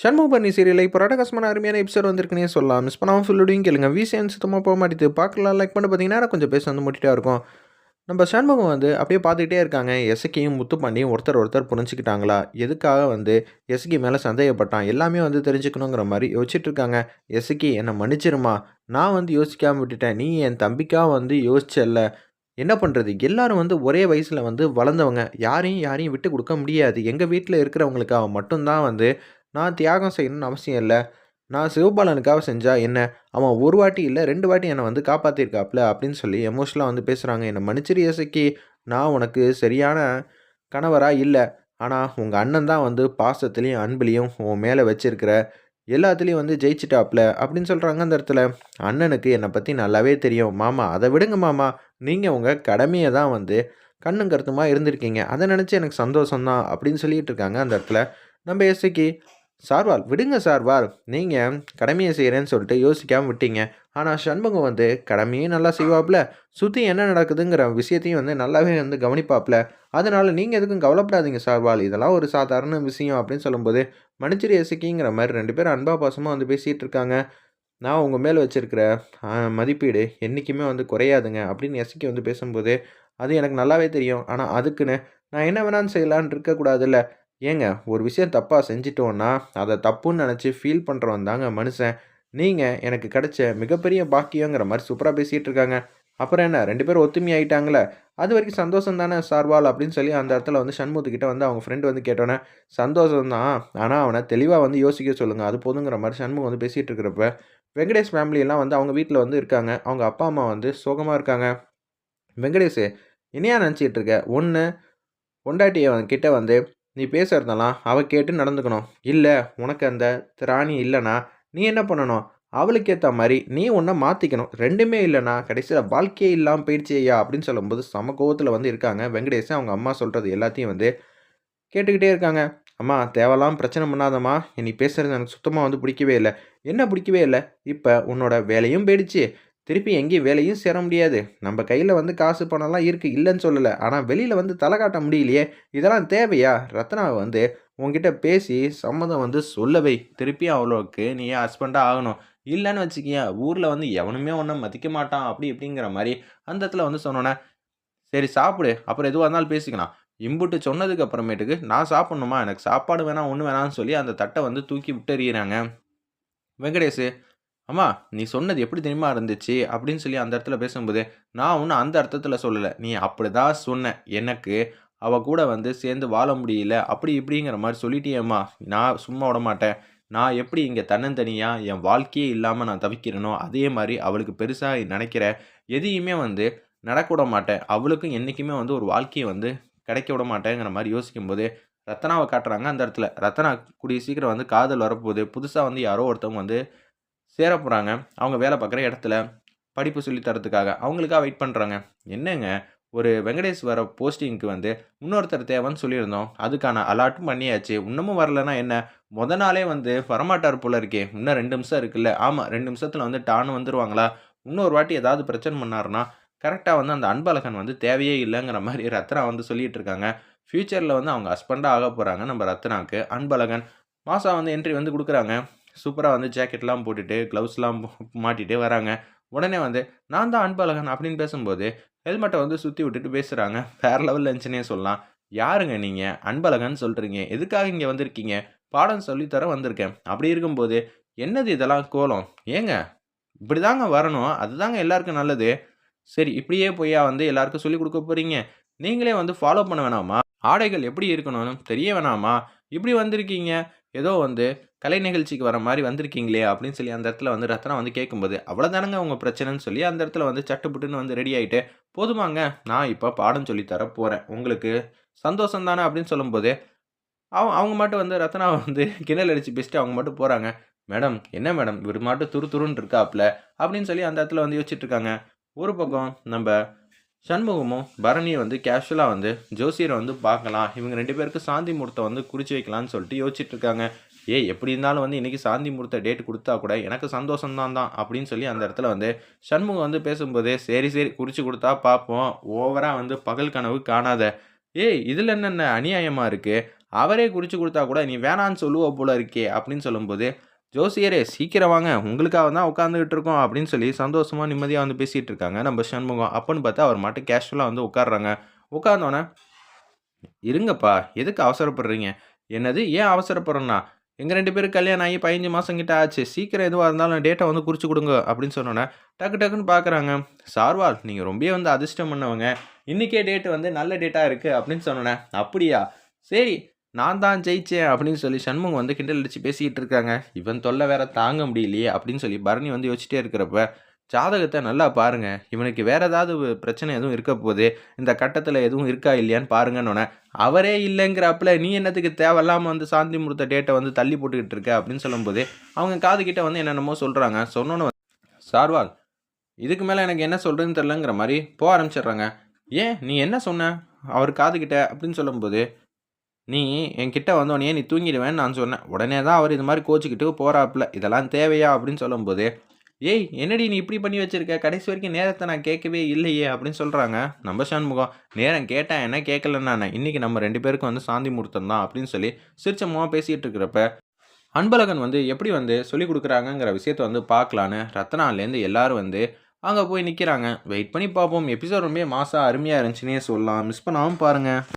சண்முகபரணி சீரியலில் இப்போ ரடகசமான அருமையான எபிசோட் வந்திருக்குன்னே சொல்லலாம். மிஸ் பண்ணாமல் ஃபுல்லுடையும் கேளுங்க. விசிஎன் சுத்தமாக போக மாட்டேது. பார்க்கலாம். லைக் பண்ணி பார்த்தீங்கன்னா கொஞ்சம் பேச வந்து முட்டிட்டா இருக்கும். நம்ம சண்முகம் வந்து அப்படியே பார்த்துக்கிட்டே இருக்காங்க. எசக்கியும் முத்துப்பாண்டியும் ஒருத்தர் ஒருத்தர் புரிஞ்சுக்கிட்டாங்களா? எதுக்காக வந்து எஸ்கி மேலே சந்தேகப்பட்டான்? எல்லாமே வந்து தெரிஞ்சுக்கணுங்கிற மாதிரி யோசிச்சுட்டு இருக்காங்க. எஸ்கி என்னை மன்னிச்சிருமா? நான் வந்து யோசிக்காமல் விட்டுட்டேன். நீ என் தம்பிக்காக வந்து யோசிச்சல்ல. என்ன பண்ணுறது எல்லாரும் வந்து ஒரே வயசில் வந்து வளர்ந்தவங்க. யாரையும் யாரையும் விட்டு கொடுக்க முடியாது. எங்கள் வீட்டில் இருக்கிறவங்களுக்காக மட்டும்தான் வந்து நான் தியாகம் செய்யணும்னு அவசியம் இல்லை. நான் சிவபாலனுக்காக செஞ்சால் என்ன? அவன் ஒரு வாட்டி இல்லை ரெண்டு வாட்டி என்னை வந்து காப்பாற்றிருக்காப்ல அப்படின்னு சொல்லி எமோஷனலாக வந்து பேசுகிறாங்க என்னை மன்னிச்சிரு இசைக்கு நான் உனக்கு சரியான கணவராக இல்லை. ஆனால் உங்கள் அண்ணன் தான் வந்து பாசத்துலேயும் அன்புலேயும் உன் மேலே வச்சிருக்கிற எல்லாத்துலேயும் வந்து ஜெயிச்சிட்டாப்ல அப்படின்னு சொல்கிறாங்க அந்த இடத்துல. அண்ணனுக்கு என்னை பற்றி நல்லாவே தெரியும். மாமா அதை விடுங்க மாமா. நீங்கள் உங்கள் கடமையை தான் வந்து கண்ணும் கருத்துமாக இருந்திருக்கீங்க. அதை நினச்சி எனக்கு சந்தோஷம்தான் அப்படின்னு சொல்லிகிட்டு இருக்காங்க அந்த இடத்துல. நம்ம எஸ்ஐக்கு சார்வால் விடுங்க சார்வால். நீங்கள் கடமையை செய்கிறேன்னு சொல்லிட்டு யோசிக்காமல் விட்டீங்க. ஆனால் சண்முகம் வந்து கடமையும் நல்லா செய்வாப்புல சுற்றி என்ன நடக்குதுங்கிற விஷயத்தையும் வந்து நல்லாவே வந்து கவனிப்பாப்புல அதனால் நீங்கள் எதுக்கும் கவலைப்படாதீங்க சார்வால். இதெல்லாம் ஒரு சாதாரண விஷயம் அப்படின்னு சொல்லும்போது மனுச்சரி எசக்கிங்கிற மாதிரி ரெண்டு பேரும் அன்பா பாசமாக வந்து பேசிகிட்டு இருக்காங்க. நான் உங்கள் மேலே வச்சுருக்கிற மதிப்பீடு என்றைக்குமே வந்து குறையாதுங்க அப்படின்னு எசக்கி வந்து பேசும்போது அது எனக்கு நல்லாவே தெரியும். ஆனால் அதுக்குன்னு நான் என்ன வேணாலும் செய்யலான்னு இருக்கக்கூடாதுல்ல. ஏங்க ஒரு விஷயம் தப்பாக செஞ்சிட்டோன்னா அதை தப்புன்னு நினச்சி ஃபீல் பண்ணுறவன் தாங்க மனுஷன். நீங்கள் எனக்கு கிடைச்ச மிகப்பெரிய பாக்கியங்கிற மாதிரி சூப்பராக பேசிகிட்டு இருக்காங்க. அப்புறம் என்ன ரெண்டு பேரும் ஒத்துமை ஆகிட்டாங்களே அது வரைக்கும் சந்தோஷம் தானே சார்வால் அப்படின்னு சொல்லி அந்த இடத்துல வந்து சண்முத்துக்கிட்ட வந்து அவங்க ஃப்ரெண்டு வந்து கேட்டோன்னே சந்தோஷம் தான் ஆனால் அவனை தெளிவாக வந்து யோசிக்க சொல்லுங்கள் அது போதுங்கிற மாதிரி சண்முகம் வந்து பேசிகிட்டு இருக்கிறப்ப வெங்கடேஷ் ஃபேமிலியெல்லாம் வந்து அவங்க வீட்டில் வந்து இருக்காங்க. அவங்க அப்பா அம்மா வந்து சோகமாக இருக்காங்க. வெங்கடேஷ் என்னையா நினச்சிட்டு இருக்க? ஒன்று பொண்டாட்டியை கிட்ட வந்து நீ பேசுகிறதெல்லாம் அவள் கேட்டு நடந்துக்கணும். இல்லை உனக்கு அந்த திராணி இல்லைனா நீ என்ன பண்ணணும்? அவளுக்கு ஏற்ற மாதிரி நீ ஒன்றை மாற்றிக்கணும் ரெண்டுமே இல்லைனா கடைசியில் வாழ்க்கையே இல்லாமல் போயிடுச்சு ஐயா அப்படின்னு சொல்லும்போது சம கோவத்தில் வந்து இருக்காங்க. வெங்கடேஷன் அவங்க அம்மா சொல்கிறது எல்லாத்தையும் வந்து கேட்டுக்கிட்டே இருக்காங்க. அம்மா தேவையெல்லாம் பிரச்சனை பண்ணாதம்மா. நீ பேசுகிறது எனக்கு சுத்தமாக வந்து பிடிக்கவே இல்லை. என்ன பிடிக்கவே இல்லை? இப்போ உன்னோட வேலையும் போயிடுச்சு. திருப்பி எங்கேயும் வேலையும் சேர முடியாது. நம்ம கையில் வந்து காசு பணம்லாம் இருக்குது இல்லைன்னு சொல்லலை. ஆனால் வெளியில் வந்து தலை காட்ட முடியலையே. இதெல்லாம் தேவையா? ரத்னாவை வந்து உங்ககிட்ட பேசி சம்மதம் வந்து சொல்லவை திருப்பி அவ்வளோக்கு நீ ஹஸ்பண்டாக ஆகணும். இல்லைன்னு வச்சுக்கியா ஊரில் வந்து எவனுமே ஒன்றும் மதிக்க மாட்டான் அப்படி இப்படிங்கிற மாதிரி அந்த இடத்துல வந்து சொன்னோன்னே சரி சாப்பிடு. அப்புறம் எதுவாக இருந்தாலும் பேசிக்கலாம். இம்புட்டு சொன்னதுக்கு அப்புறமேட்டுக்கு நான் சாப்பிட்ணுமா? எனக்கு சாப்பாடு வேணாம் ஒன்று வேணாம்னு சொல்லி அந்த தட்டை வந்து தூக்கி விட்டுறியிறாங்க. வெங்கடேஷ் அம்மா நீ சொன்னது எப்படி தெரியுமா இருந்துச்சு? அப்படின்னு சொல்லி அந்த இடத்துல பேசும்போது நான் ஒன்றும் அந்த அர்த்தத்தில் சொல்லலை. நீ அப்படி தான் சொன்ன. எனக்கு அவள் கூட வந்து சேர்ந்து வாழ முடியல. அப்படி இப்படிங்கிற மாதிரி சொல்லிட்டியேம்மா. நான் சும்மா விட மாட்டேன். நான் எப்படி இங்கே தன்னந்தனியாக என் வாழ்க்கையே இல்லாமல் நான் தவிக்கிறேனோ அதே மாதிரி அவளுக்கு பெருசாக நினைக்கிற எதையுமே வந்து நடக்க விட மாட்டேன். அவளுக்கும் என்றைக்குமே வந்து ஒரு வாழ்க்கையை வந்து கிடைக்க விட மாட்டேங்கிற மாதிரி யோசிக்கும்போது ரத்தனாவை காட்டுறாங்க அந்த இடத்துல. ரத்தனா கூடிய சீக்கிரம் வந்து காதல் வரப்போகுது. புதுசாக வந்து யாரோ ஒருத்தவங்க வந்து சேர போகிறாங்க அவங்க வேலை பார்க்குற இடத்துல படிப்பு சொல்லித்தரத்துக்காக அவங்களுக்காக வெயிட் பண்ணுறாங்க என்னங்க? ஒரு வெங்கடேஸ்வர போஸ்டிங்க்கு வந்து இன்னொருத்தர் தேவைன்னு சொல்லியிருந்தோம். அதுக்கான அலாட்டும் பண்ணியாச்சு. இன்னமும் வரலன்னா என்ன? முத நாளே வந்து வரமாட்டார் போல இருக்கே. இன்னும் ரெண்டு நிமிஷம் இருக்குல்ல. ஆமாம் ரெண்டு நிமிஷத்தில் வந்து டான்னு வந்துடுவாங்களா இன்னொரு வாட்டி ஏதாவது பிரச்சனை பண்ணாருன்னா கரெக்டாக வந்து அந்த அன்பழகன் வந்து தேவையே இல்லைங்கிற மாதிரி ரத்னா வந்து சொல்லிட்டு இருக்காங்க. ஃப்யூச்சரில் வந்து அவங்க ஹஸ்பண்டாக ஆக போகிறாங்க நம்ம ரத்னாவுக்கு அன்பழகன் மாசா வந்து என்ட்ரி வந்து கொடுக்குறாங்க. சூப்பராக வந்து ஜாக்கெட்லாம் போட்டுட்டு க்ளவுஸ்லாம் மாட்டிகிட்டே வராங்க. உடனே வந்து நான் தான் அன்பழகன் அப்படின்னு பேசும்போது ஹெல்மெட்டை வந்து சுற்றி விட்டுட்டு பேசுகிறாங்க வேறு லெவலில் இருந்துச்சுன்னே சொல்லலாம். யாருங்க நீங்கள் அன்பழகன் சொல்கிறீங்க எதுக்காக இங்கே வந்திருக்கீங்க? பாடம் சொல்லித்தர வந்திருக்கேன். அப்படி இருக்கும்போது என்னது இதெல்லாம் கோலம்? ஏங்க? இப்படி தாங்க வரணும். அதுதாங்க எல்லாருக்கும் நல்லது. சரி இப்படியே போய் வந்து எல்லாருக்கும் சொல்லிக் கொடுக்க போகிறீங்க நீங்களே வந்து ஃபாலோ பண்ண வேணாமா? ஆடைகள் எப்படி இருக்கணும்னு தெரிய வேணாமா? இப்படி வந்திருக்கீங்க. ஏதோ வந்து கலை நிகழ்ச்சிக்கு வர மாதிரி வந்திருக்கீங்களே அப்படின்னு சொல்லி அந்த இடத்துல வந்து ரத்னா வந்து கேட்கும்போது அவ்வளோதானங்க உங்கள் பிரச்சனைன்னு சொல்லி அந்த இடத்துல வந்து சட்டுப்புட்டுன்னு வந்து ரெடி ஆகிட்டு போதுமாங்க நான் இப்போ பாடம் சொல்லித்தர தர போகிறேன் உங்களுக்கு சந்தோஷம் தானே? அப்படின்னு சொல்லும்போது அவங்க அவங்க மட்டும் வந்து ரத்னா வந்து கிணல் அடித்து பேசிட்டு அவங்க மட்டும் போகிறாங்க மேடம் என்ன மேடம்? இவர் மட்டும் துரு துருன்னு இருக்காப்ல? அப்படின்னு சொல்லி அந்த இடத்துல வந்து யோசிச்சுட்டு இருக்காங்க. ஒரு பக்கம் நம்ம சண்முகமும் பரணியும் வந்து கேஷுவலாக வந்து ஜோசியரை வந்து பார்க்கலாம். இவங்க ரெண்டு பேருக்கு சாந்தி முகூர்த்தம் வந்து குறித்து வைக்கலான்னு சொல்லிட்டு யோசிச்சுட்டு இருக்காங்க. ஏ எப்படி இருந்தாலும் வந்து இன்றைக்கி சாந்தி முகூர்த்த டேட் கொடுத்தா கூட எனக்கு சந்தோஷம் தான் தான் அப்படின்னு சொல்லி அந்த இடத்துல வந்து சண்முகம் வந்து பேசும்போதே சரி சரி குறித்து கொடுத்தா பார்ப்போம் ஓவராக வந்து பகல் கனவு காணாத. ஏய் இதில் என்னென்ன அநியாயமாக இருக்குது அவரே குறித்து கொடுத்தா கூட நீ வேணான்னு சொல்லுவ போல இருக்கே அப்படின்னு சொல்லும்போது ஜோசியரே சீக்கிரம் வாங்க. உங்களுக்காக தான் உட்காந்துக்கிட்டு இருக்கோம். அப்படின்னு சொல்லி சந்தோஷமாக நிம்மதியாக வந்து பேசிகிட்டு இருக்காங்க நம்ம சண்முகம். அப்போன்னு பார்த்தா அவர் மட்டும் கேஷுவலாக வந்து உட்காடுறாங்க உட்காந்தோன்னே இருங்கப்பா எதுக்கு அவசரப்படுறீங்க? என்னது ஏன் அவசரப்படுறேன்னா? எங்கள் ரெண்டு பேரும் கல்யாணம் ஆகி பதினஞ்சு மாதம் கிட்ட ஆச்சு. சீக்கிரம் எதுவாக இருந்தாலும் டேட்டை வந்து குறித்து கொடுங்க அப்படின்னு சொன்னோன்னே டக்கு டக்குன்னு பார்க்குறாங்க சார்வால் நீங்கள் ரொம்ப வந்து அதிர்ஷ்டம் பண்ணவங்க. இன்றைக்கே டேட்டு வந்து நல்ல டேட்டாக இருக்குது அப்படின்னு சொன்னோன்னே அப்படியா? சரி நான் தான் ஜெயிச்சேன் அப்படின்னு சொல்லி சண்முகம் வந்து கிண்டல் அடித்து பேசிக்கிட்டு இருக்காங்க. இவன் தொல்லை வேற தாங்க முடியலையே அப்படின்னு சொல்லி பரணி வந்து யோசிச்சிட்டே இருக்கிறப்ப ஜாதகத்தை நல்லா பாருங்க. இவனுக்கு வேறு ஏதாவது பிரச்சனை எதுவும் இருக்க போகுது. இந்த கட்டத்தில் எதுவும் இருக்கா இல்லையான்னு பாருங்கன்னு அவரே இல்லைங்கிறப்பல நீ என்னத்துக்கு தேவையில்லாமல் வந்து சாந்தி முகூர்த்த டேட்டை வந்து தள்ளி போட்டுக்கிட்டு இருக்க அப்படின்னு சொல்லும்போது அவங்க காதுகிட்ட வந்து என்னென்னமோ சொல்கிறாங்க சொன்னோன்னு சார்வால் இதுக்கு மேலே எனக்கு என்ன சொல்கிறதுன்னு தெரிலங்கிற மாதிரி போக ஆரம்பிச்சிடுறாங்க. ஏன்? நீ என்ன சொன்ன? அவர் காதுகிட்ட அப்படின்னு சொல்லும்போது நீ என்கிட்ட வந்தோடனே நீ தூங்கிடுவேன்னு நான் சொன்னேன். உடனே தான் அவர் இது மாதிரி கோச்சிக்கிட்டு போகிறாப்புல இதெல்லாம் தேவையா அப்படின்னு சொல்லும்போது ஏய் என்னடி நீ இப்படி பண்ணி வச்சிருக்க? கடைசி வரைக்கும் நேரத்தை நான் கேட்கவே இல்லையே அப்படின்னு சொல்கிறாங்க நம்ம சண்முகம் நேரம் கேட்டேன் என்ன கேட்கலன்னா இன்றைக்கி நம்ம ரெண்டு பேருக்கும் வந்து சாந்தி முகூர்த்தம் தான் அப்படின்னு சொல்லி சிரிச்சமாக பேசிகிட்டு இருக்கிறப்ப அன்பழகன் வந்து எப்படி வந்து சொல்லி கொடுக்குறாங்கங்கிற விஷயத்த வந்து பார்க்கலான்னு ரத்னாலேருந்து எல்லாரும் வந்து அங்கே போய் நிற்கிறாங்க வெயிட் பண்ணி பார்ப்போம். எபிசோட் ரொம்ப மாதம் அருமையாக இருந்துச்சுன்னே சொல்லலாம். மிஸ் பண்ணாமல் பாருங்கள்